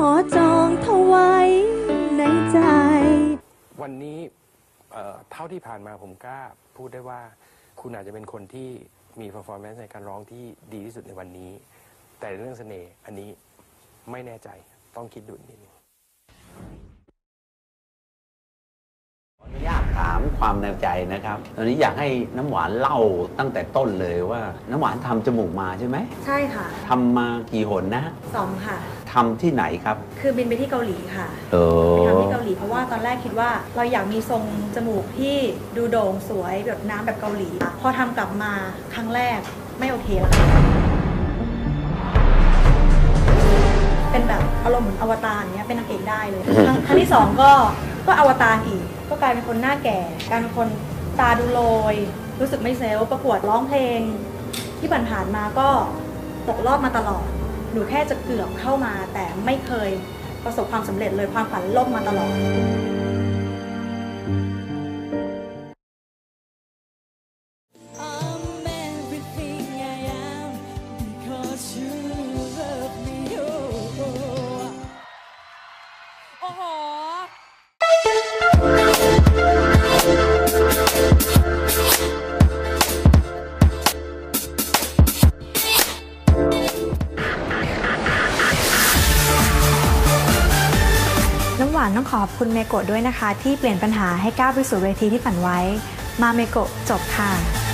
ขอจองเธอไว้ในใจ วันนี้เอ่อเท่าที่ผ่านมาผมกล้าพูดได้ว่าคุณอาจจะเป็นคนที่มี performance ในการร้องที่ดีที่สุดในวันนี้ แต่เรื่องเสน่ห์อันนี้ไม่แน่ใจต้องคิดดูนิดนึง ความในใจนะครับตอนนี้อยากให้น้ำหวานเล่าตั้งแต่ต้นเลยว่า น้ำหวานทำจมูกมาใช่ไหมใช่ค่ะทำมากี่หนนะสองค่ะทำที่ไหนครับ คือบินไปที่เกาหลีค่ะเอไปอทำที่เกาหลีเพราะว่าตอนแรกคิดว่าเราอยากมีทรงจมูกที่ดูโด่งสวยแบบน้ำแบบเกาหลี พอทำกลับมาครั้งแรกไม่โอเคละค่ะเป็นแบบอารมณ์เหมือนอวตารเนี้ยเป็นนางเอกได้เลยครั้งครั้งที่สองก็ ก็อวตารอีก ก็กลายเป็นคนหน้าแก่กลายเป็นคนตาดูโรยรู้สึกไม่เซลล์ประกวดร้องเพลง ที่ผ่านๆมาก็ตกรอบมาตลอด หนูแค่จะเกือบเข้ามา แต่ไม่เคยประสบความสำเร็จเลยความฝันล่มมาตลอดโอ้โห น้ำหวานต้องขอบคุณเมโกะด้วยนะคะ ที่เปลี่ยนปัญหาให้ก้าวไปสู่เวทีที่ฝันไว้ มาเมโกะจบค่ะ